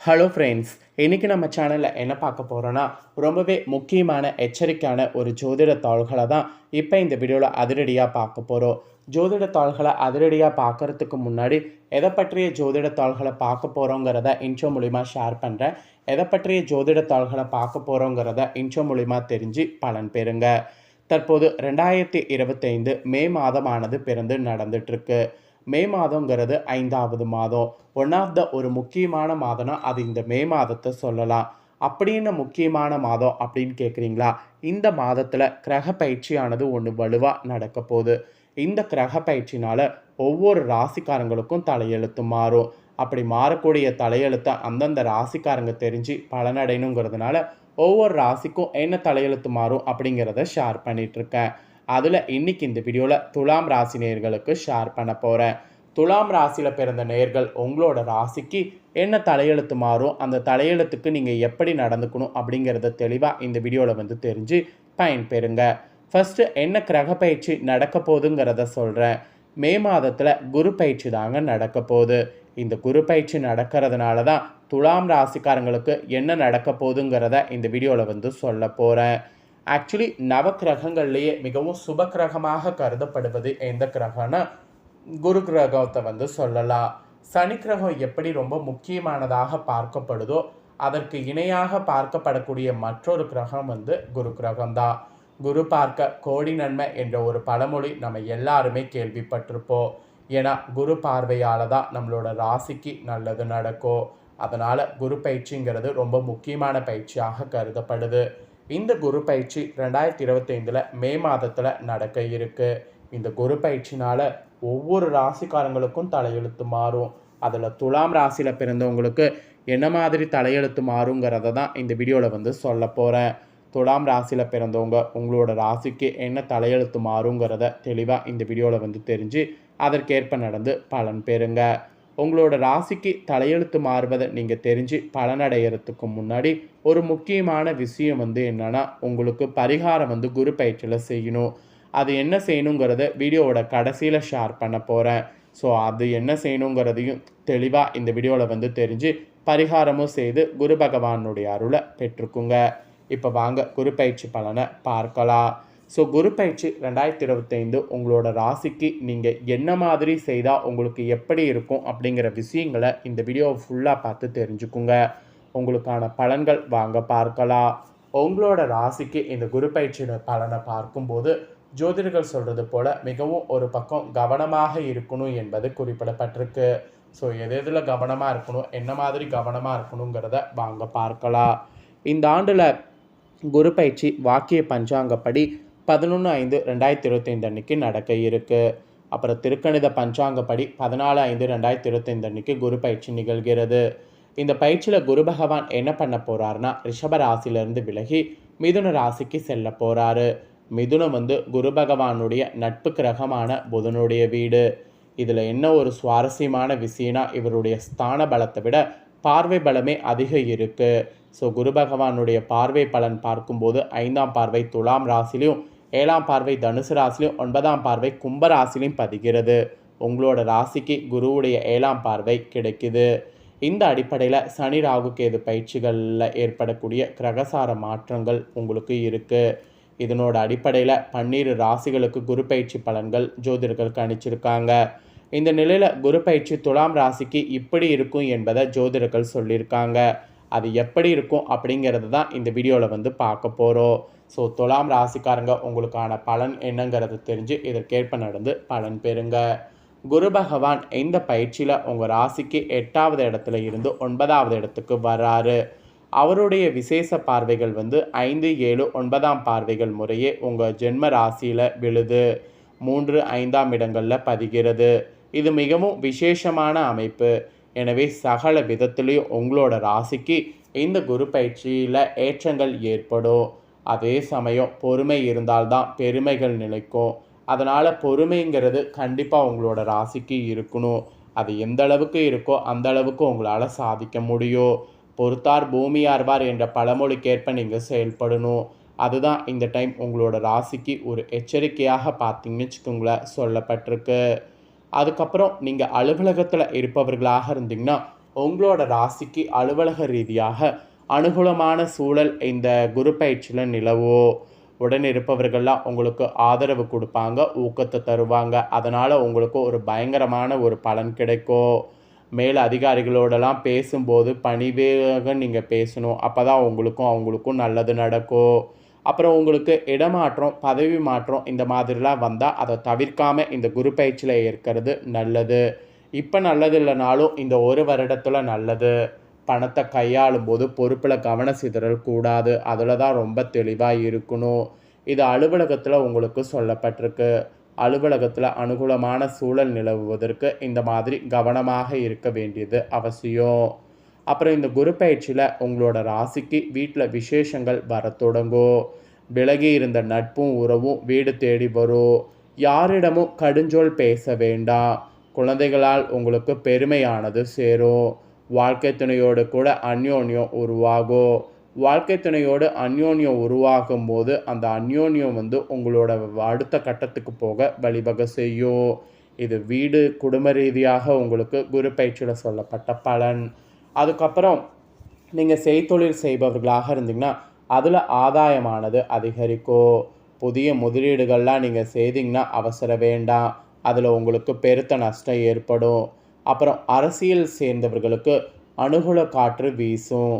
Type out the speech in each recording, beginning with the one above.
Hello friends இன்றைக்கி நம்ம சேனலில் என்ன பார்க்க போகிறோன்னா ரொம்பவே முக்கியமான எச்சரிக்கையான ஒரு ஜோதிட தாள்களை தான் இப்போ இந்த வீடியோவில் அதிரடியாக பார்க்க போகிறோம் ஜோதிட தாள்களை அதிரடியாக பார்க்கறதுக்கு முன்னாடி எதை பற்றிய ஜோதிட தாள்களை பார்க்க போகிறோங்கிறத இன்ஷோ மூலிமா ஷேர் பண்ணுறேன் எதை பற்றிய ஜோதிட தாள்களை பார்க்க போகிறோங்கிறத இன்ஷோ மூலிமா தெரிஞ்சு பலன் பெறுங்க. தற்போது ரெண்டாயிரத்தி இருபத்தைந்து மே மாதமானது பிறந்து நடந்துட்டுருக்கு மே மாதங்கிறது ஐந்தாவது மாதம். ஒன் ஆஃப் த ஒரு முக்கியமான மாதம்னா அது இந்த மே மாதத்தை சொல்லலாம். அப்படின்னு முக்கியமான மாதம் அப்படின்னு கேட்குறீங்களா இந்த மாதத்தில் கிரக பயிற்சியானது ஒன்று வலுவாக நடக்க போகுது. இந்த கிரக பயிற்சினால் ஒவ்வொரு ராசிக்காரங்களுக்கும் தலையெழுத்து மாறும். அப்படி மாறக்கூடிய தலையெழுத்தை அந்தந்த ராசிக்காரங்க தெரிஞ்சு பலனடையணுங்கிறதுனால ஒவ்வொரு ராசிக்கும் என்ன தலையெழுத்து மாறும் அப்படிங்கிறத ஷேர் பண்ணிகிட்ருக்கேன் அதில் இன்னைக்கு இந்த வீடியோவில் துலாம் ராசி நேயர்களுக்கு ஷேர் பண்ண போகிறேன் துலாம் ராசியில் பிறந்த நேர்கள் உங்களோட ராசிக்கு என்ன தலையெழுத்து மாறும்? அந்த தலையெழுத்துக்கு நீங்கள் எப்படி நடந்துக்கணும் அப்படிங்கிறத தெளிவாக இந்த வீடியோவில் வந்து தெரிஞ்சு பயன்பெறுங்க. ஃபஸ்ட்டு என்ன கிரக பயிற்சி நடக்க போகுதுங்கிறத சொல்கிறேன் மே மாதத்தில் குரு பயிற்சி தாங்க நடக்க போகுது. இந்த குரு பயிற்சி நடக்கிறதுனால தான் துலாம் ராசிக்காரங்களுக்கு என்ன நடக்க போகுதுங்கிறத இந்த வீடியோவில் வந்து சொல்ல போகிறேன் ஆக்சுவலி நவ கிரகங்கள்லேயே மிகவும் சுப கிரகமாக கருதப்படுவது எந்த கிரகம்னா குரு கிரகத்தை வந்து சொல்லலாம். சனி கிரகம் எப்படி ரொம்ப முக்கியமானதாக பார்க்கப்படுதோ அதற்கு இணையாக பார்க்கப்படக்கூடிய மற்றொரு கிரகம் வந்து குரு கிரகம் தான் குரு பார்க்க கோடி நன்மை என்ற ஒரு பழமொழி நம்ம எல்லாருமே கேள்விப்பட்டிருப்போம். ஏன்னா குரு பார்வையால் தான் நம்மளோட ராசிக்கு நல்லது நடக்கும். அதனால் குரு பயிற்சிங்கிறது ரொம்ப முக்கியமான பயிற்சியாக கருதப்படுது. இந்த குரு பயிற்சி ரெண்டாயிரத்தி இருபத்தைந்தில் மே மாதத்தில் நடக்க இருக்குது இந்த குரு பயிற்சினால் ஒவ்வொரு ராசிக்காரங்களுக்கும் தலையெழுத்து மாறும். அதில் துலாம் ராசியில் பிறந்தவங்களுக்கு என்ன மாதிரி தலையெழுத்து மாறுங்கிறத தான் இந்த வீடியோவில் வந்து சொல்ல போகிறேன் துலாம் ராசியில் பிறந்தவங்க உங்களோட ராசிக்கு என்ன தலையெழுத்து மாறுங்கிறத தெளிவாக இந்த வீடியோவில் வந்து தெரிஞ்சு அதற்கேற்ப நடந்து பலன் பெறுங்க. உங்களோட ராசிக்கு தலையெழுத்து மாறுவதை நீங்கள் தெரிஞ்சு பலனடைகிறதுக்கு முன்னாடி ஒரு முக்கியமான விஷயம் வந்து என்னென்னா உங்களுக்கு பரிகாரம் வந்து குரு பயிற்சியில் செய்யணும். அது என்ன செய்யணுங்கிறத வீடியோவோட கடைசியில் ஷேர் பண்ண போகிறேன் ஸோ அது என்ன செய்யணுங்கிறதையும் தெளிவாக இந்த வீடியோவில் வந்து தெரிஞ்சு பரிகாரமும் செய்து குரு பகவானுடைய அருளை பெற்றுக்குங்க. இப்போ வாங்க குரு பயிற்சி பலனை பார்க்கலாம். ஸோ குரு பயிற்சி ரெண்டாயிரத்தி இருபத்தைந்து உங்களோட ராசிக்கு நீங்கள் என்ன மாதிரி செய்தால் உங்களுக்கு எப்படி இருக்கும் அப்படிங்கிற விஷயங்களை இந்த வீடியோவை ஃபுல்லாக பார்த்து தெரிஞ்சுக்குங்க. உங்களுக்கான பலன்கள் வாங்க பார்க்கலாம். உங்களோட ராசிக்கு இந்த குரு பயிற்சியோட பலனை பார்க்கும்போது ஜோதிடர்கள் சொல்கிறது போல் மிகவும் ஒரு பக்கம் கவனமாக இருக்கணும் என்பது குறிப்பிடப்பட்டிருக்கு. ஸோ எது எதில் கவனமாக இருக்கணும் என்ன மாதிரி கவனமாக இருக்கணுங்கிறத வாங்க பார்க்கலாம். இந்த ஆண்டில் குரு பயிற்சி வாக்கிய பஞ்சாங்கப்படி பதினொன்று ஐந்து ரெண்டாயிரத்தி இருபத்தைந்து அன்னைக்கு நடக்க இருக்குது அப்புறம் திருக்கணித பஞ்சாங்கப்படி பதினாலு ஐந்து ரெண்டாயிரத்தி இருபத்தைந்து அன்னைக்கு குரு பயிற்சி நிகழ்கிறது. இந்த பயிற்சியில் குரு பகவான் என்ன பண்ண போகிறாருன்னா ரிஷப ராசியிலேருந்து விலகி மிதுன ராசிக்கு செல்ல போகிறாரு மிதுனம் வந்து குரு பகவானுடைய நட்பு கிரகமான புதனுடைய வீடு. இதில் என்ன ஒரு சுவாரஸ்யமான விஷயம்னா இவருடைய ஸ்தான பலத்தை விட பார்வை பலமே அதிகம் இருக்குது ஸோ குரு பகவானுடைய பார்வை பலன் பார்க்கும்போது ஐந்தாம் பார்வை துலாம் ராசிலையும் ஏழாம் பார்வை தனுசு ராசிலையும் ஒன்பதாம் பார்வை கும்ப ராசிலையும் பதிகிறது. உங்களோட ராசிக்கு குருவுடைய ஏழாம் பார்வை கிடைக்குது. இந்த அடிப்படையில் சனி ராகு கேது பயிற்சிகளில் ஏற்படக்கூடிய கிரகசார மாற்றங்கள் உங்களுக்கு இருக்குது இதனோட அடிப்படையில் பன்னீர் ராசிகளுக்கு குரு பயிற்சி பலன்கள் ஜோதிடர்கள் கணிச்சிருக்காங்க. இந்த நிலையில் குரு பயிற்சி துலாம் ராசிக்கு இப்படி இருக்கும் என்பதை ஜோதிடர்கள் சொல்லியிருக்காங்க. அது எப்படி இருக்கும் அப்படிங்கிறது தான் இந்த வீடியோவில் வந்து பார்க்க போகிறோம் ஸோ துலாம் ராசிக்காரங்க உங்களுக்கான பலன் என்னங்கிறது தெரிஞ்சு இதற்கேற்ப நடந்து பலன் பெறுங்க. குரு பகவான் இந்த பயிற்சியில் உங்கள் ராசிக்கு எட்டாவது இடத்துல இருந்து ஒன்பதாவது இடத்துக்கு வர்றாரு அவருடைய விசேஷ பார்வைகள் வந்து ஐந்து ஏழு ஒன்பதாம் பார்வைகள் முறையே உங்கள் ஜென்ம ராசியில் விழுது. மூன்று ஐந்தாம் இடங்களில் பதிகிறது. இது மிகவும் விசேஷமான அமைப்பு. எனவே சகல விதத்திலையும் உங்களோட ராசிக்கு இந்த குரு பயிற்சியில் ஏற்றங்கள் ஏற்படும். அதே சமயம் பொறுமை இருந்தால்தான் பெருமைகள் நிலைக்கும் அதனால் பொறுமைங்கிறது கண்டிப்பாக உங்களோட ராசிக்கு இருக்கணும். அது எந்த அளவுக்கு இருக்கோ அந்த அளவுக்கு உங்களால் சாதிக்க முடியும். பொறுத்தார் பூமியார்வார் என்ற பழமொழிக்கேற்ப நீங்கள் செயல்படணும். அதுதான் இந்த டைம் உங்களோட ராசிக்கு ஒரு எச்சரிக்கையாக பார்த்தீங்கன்னு வச்சுக்கோங்களேன் சொல்லப்பட்டிருக்கு. அதுக்கப்புறம் நீங்கள் அலுவலகத்தில் இருப்பவர்களாக இருந்தீங்கன்னா உங்களோட ராசிக்கு அலுவலக ரீதியாக அனுகூலமான சூழல் இந்த குரு பயிற்சியில் நிலவோ உடன் இருப்பவர்கள்லாம் உங்களுக்கு ஆதரவு கொடுப்பாங்க ஊக்கத்தை தருவாங்க. அதனால் உங்களுக்கு ஒரு பயங்கரமான ஒரு பலன் கிடைக்கும். மேல் அதிகாரிகளோடலாம் பேசும்போது பணிவேக நீங்கள் பேசணும். அப்போ தான் உங்களுக்கும் அவங்களுக்கும் நல்லது நடக்கும். அப்புறம் உங்களுக்கு இடமாற்றம் பதவி மாற்றம் இந்த மாதிரிலாம் வந்தால் அதை தவிர்க்காமல் இந்த குரு பயிற்சியில் ஏற்கிறது நல்லது. இப்போ நல்லது இல்லைனாலும் இந்த ஒரு வருடத்தில் நல்லது. பணத்தை கையாளும் போது பொறுப்பில் கவன சிதறல் கூடாது அதில் தான் ரொம்ப தெளிவாக இருக்கணும். இது அலுவலகத்தில் உங்களுக்கு சொல்லப்பட்டிருக்கு. அலுவலகத்தில் அனுகூலமான சூழல் நிலவுவதற்கு இந்த மாதிரி கவனமாக இருக்க வேண்டியது அவசியம். அப்புறம் இந்த குரு பயிற்சியில் உங்களோட ராசிக்கு வீட்டில் விசேஷங்கள் வர தொடங்கும். விலகி இருந்த நட்பும் உறவும் வீடு தேடி வரும். யாரிடமும் கடுஞ்சொல் பேச வேண்டாம். குழந்தைகளால் உங்களுக்கு பெருமையானது சேரும். வாழ்க்கை துணையோடு கூட அந்யோன்யம் உருவாகும் வாழ்க்கை துணையோடு அந்யோன்யம் உருவாகும் போது அந்த அந்யோன்யம் வந்து உங்களோட அடுத்த கட்டத்துக்கு போக வழிவகை செய்யும் இது வீடு குடும்ப ரீதியாக உங்களுக்கு குரு பயிற்சியில் சொல்லப்பட்ட பலன். அதுக்கப்புறம் நீங்கள் செய்தொழில் செய்பவர்களாக இருந்தீங்கன்னா அதில் ஆதாயமானது அதிகரிக்கும் புதிய முதலீடுகள்லாம் நீங்கள் செய்தீங்கன்னா அவசர வேண்டாம். அதில் உங்களுக்கு பெருத்த நஷ்டம் ஏற்படும். அப்புறம் அரசியல் சேர்ந்தவர்களுக்கு அனுகூல காற்று வீசும்.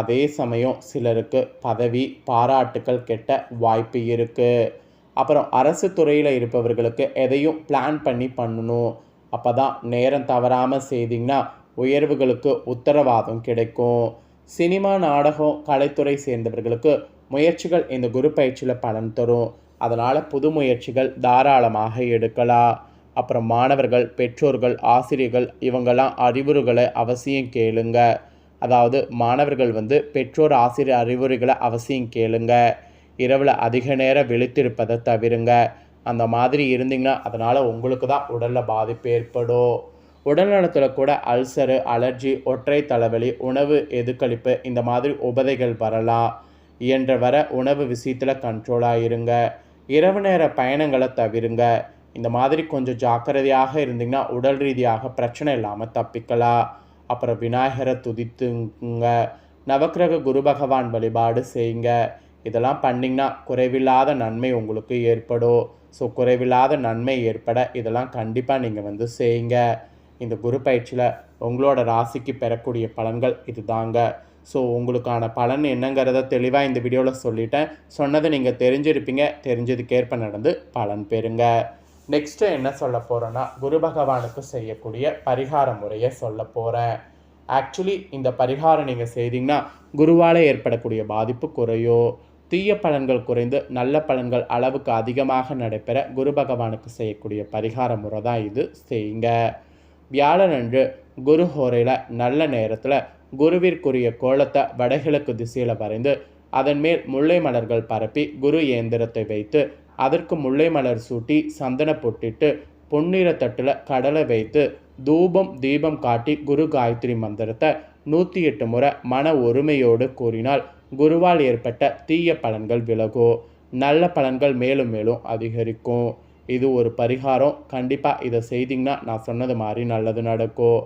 அதே சமயம் சிலருக்கு பதவி பாராட்டுக்கள் கெட்ட வாய்ப்பு இருக்குது அப்புறம் அரசு துறையில் இருப்பவர்களுக்கு எதையும் பிளான் பண்ணி பண்ணணும். அப்போ தான் நேரம் தவறாமல் செய்தீங்கன்னா உயர்வுகளுக்கு உத்தரவாதம் கிடைக்கும். சினிமா நாடகம் கலைத்துறை சேர்ந்தவர்களுக்கு முயற்சிகள் இந்த குரு பயிற்சியில் பலன் தரும். அதனால் புது முயற்சிகள் தாராளமாக எடுக்கலாம். அப்புறம் மாணவர்கள் பெற்றோர்கள் ஆசிரியர்கள் இவங்கெல்லாம் அறிவுரைகளை அவசியம் கேளுங்க. அதாவது மாணவர்கள் வந்து பெற்றோர் ஆசிரியர் அறிவுரைகளை அவசியம் கேளுங்க. இரவில் அதிக நேரம் விழித்திருப்பதை தவிருங்க. அந்த மாதிரி இருந்தீங்கன்னா அதனால் உங்களுக்கு தான் உடலில் பாதிப்பு ஏற்படும். உடல்நலத்தில் கூட அல்சரு அலர்ஜி ஒற்றை தலைவலி உணவு எதுக்களிப்பு இந்த மாதிரி உபதைகள் வரலாம். இயன்ற வர உணவு விஷயத்தில் கண்ட்ரோலாக இருங்க. இரவு நேர பயணங்களை தவிருங்க. இந்த மாதிரி கொஞ்சம் ஜாக்கிரதையாக இருந்தீங்கன்னா உடல் ரீதியாக பிரச்சனை இல்லாமல் தப்பிக்கலாம் அப்புறம் விநாயகரை துதித்துங்க. நவக்கிரக குரு பகவான் வழிபாடு செய்யுங்க. இதெல்லாம் பண்ணிங்கன்னா குறைவில்லாத நன்மை உங்களுக்கு ஏற்படும். ஸோ குறைவில்லாத நன்மை ஏற்பட இதெல்லாம் கண்டிப்பாக நீங்கள் வந்து செய்யுங்க. இந்த குரு பயிற்சியில் உங்களோட ராசிக்கு பெறக்கூடிய பலன்கள் இதுதாங்க. ஸோ உங்களுக்கான பலன் என்னங்கிறத தெளிவாக இந்த வீடியோவில் சொல்லிட்டேன். சொன்னதை நீங்கள் தெரிஞ்சிருப்பீங்க. தெரிஞ்சதுக்கேற்ப நடந்து பலன் பெறுங்க. நெக்ஸ்ட்டு என்ன சொல்ல போகிறேன்னா குரு பகவானுக்கு செய்யக்கூடிய பரிகார முறையை சொல்ல போகிறேன் ஆக்சுவலி இந்த பரிகாரம் நீங்கள் செய்தீங்கன்னா குருவால் ஏற்படக்கூடிய பாதிப்பு குறையோ தீய பலன்கள் குறைந்து நல்ல பலன்கள் அளவுக்கு அதிகமாக நடைபெற குரு பகவானுக்கு செய்யக்கூடிய பரிகார முறை தான் இது. செய்யுங்க. வியாழனன்று குரு ஹோரையில் நல்ல நேரத்தில் குருவிற்குரிய கோலத்தை வடகிழக்கு திசையில் வரைந்து அதன் மேல் முல்லை மலர்கள் பரப்பி குரு இயந்திரத்தை வைத்து அதற்கு முல்லை மலர் சூட்டி சந்தன பொட்டிட்டு பொன்னிற தட்டில் கடலை வைத்து தூபம் தீபம் காட்டி குரு காயத்ரி மந்திரத்தை நூற்றி எட்டு முறை மன ஒருமையோடு கூறினால் குருவால் ஏற்பட்ட தீய பலன்கள் விலகும் நல்ல பலன்கள் மேலும் மேலும் அதிகரிக்கும். இது ஒரு பரிகாரம். கண்டிப்பாக இதை செய்திங்கன்னா நான் சொன்னது மாதிரி நல்லது நடக்கும்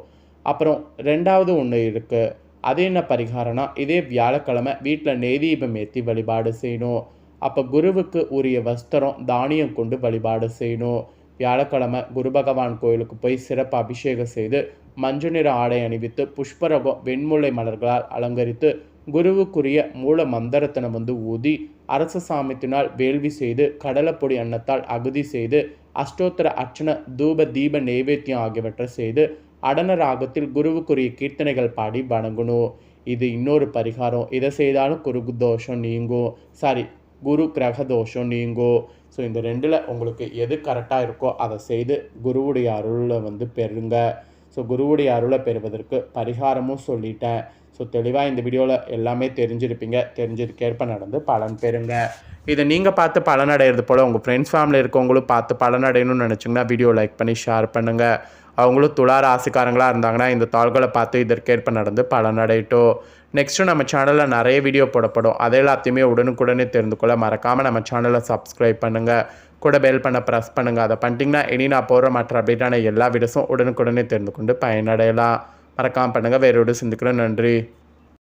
அப்புறம் ரெண்டாவது ஒன்று இருக்குது அது என்ன பரிகாரம்னா இதே வியாழக்கிழமை வீட்டில் நெய்தீபம் ஏற்றி வழிபாடு செய்யணும். அப்போ குருவுக்கு உரிய வஸ்திரம் தானியம் கொண்டு வழிபாடு செய்யணும். வியாழக்கிழமை குரு பகவான் கோயிலுக்கு போய் சிறப்பு அபிஷேகம் செய்து மஞ்சள் நிற ஆடை அணிவித்து புஷ்பரகம் வெண்முளை மலர்களால் அலங்கரித்து குருவுக்குரிய மூல மந்திரத்தினை வந்து ஊதி அரச சாமித்தினால் வேள்வி செய்து கடலைப்பொடி அன்னத்தால் அகுதி செய்து அஷ்டோத்தர அர்ச்சன தூப தீப நைவேத்தியம் ஆகியவற்றை செய்து அடன ராகத்தில் குருவுக்குரிய கீர்த்தனைகள் பாடி வணங்கணும். இது இன்னொரு பரிகாரம். இதை செய்தாலும் குரு தோஷம் நீங்கும். சாரி குரு கிரக தோஷம் நீங்கும் ஸோ இந்த ரெண்டில் உங்களுக்கு எது கரெக்டாக இருக்கோ அதை செய்து குருவுடைய அருளை வந்து பெறுங்க. ஸோ குருவுடைய அருளை பெறுவதற்கு பரிகாரமும் சொல்லிட்டேன். ஸோ தெளிவாக இந்த வீடியோவில் எல்லாமே தெரிஞ்சிருப்பீங்க. தெரிஞ்சதுக்கேற்ப நடந்து பலன் பெறுங்க. இதை நீங்கள் பார்த்து பலன் பலனடைகிறது போல் உங்கள் ஃப்ரெண்ட்ஸ் ஃபேமிலி இருக்கவங்களும் பார்த்து பலன் அடையணும்னு நினச்சிங்கன்னா வீடியோ லைக் பண்ணி ஷேர் பண்ணுங்கள் அவங்களும் துளார ஆசைக்காரங்களாக இருந்தாங்கன்னா இந்த தாள்களை பார்த்து இதற்கேற்ப நடந்து பலனடையட்டும் நெக்ஸ்ட்டு நம்ம சேனலில் நிறைய வீடியோ போடப்படும். அதை எல்லாத்தையுமே உடனுக்குடனே தெரிந்து கொள்ள மறக்காமல் நம்ம சேனலை சப்ஸ்கிரைப் பண்ணுங்கள் கூட பெல் பண்ண ப்ரெஸ் பண்ணுங்கள் அதை பண்ணிட்டீங்கன்னா இனி நான் போகிற மற்ற அப்டேட்டான எல்லா வீடியோஸும் உடனுக்குடனே தெரிந்து கொண்டு பயனடையலாம். மறக்காமல் பண்ணுங்கள் வேறோடு சிந்திக்கிறோம். நன்றி.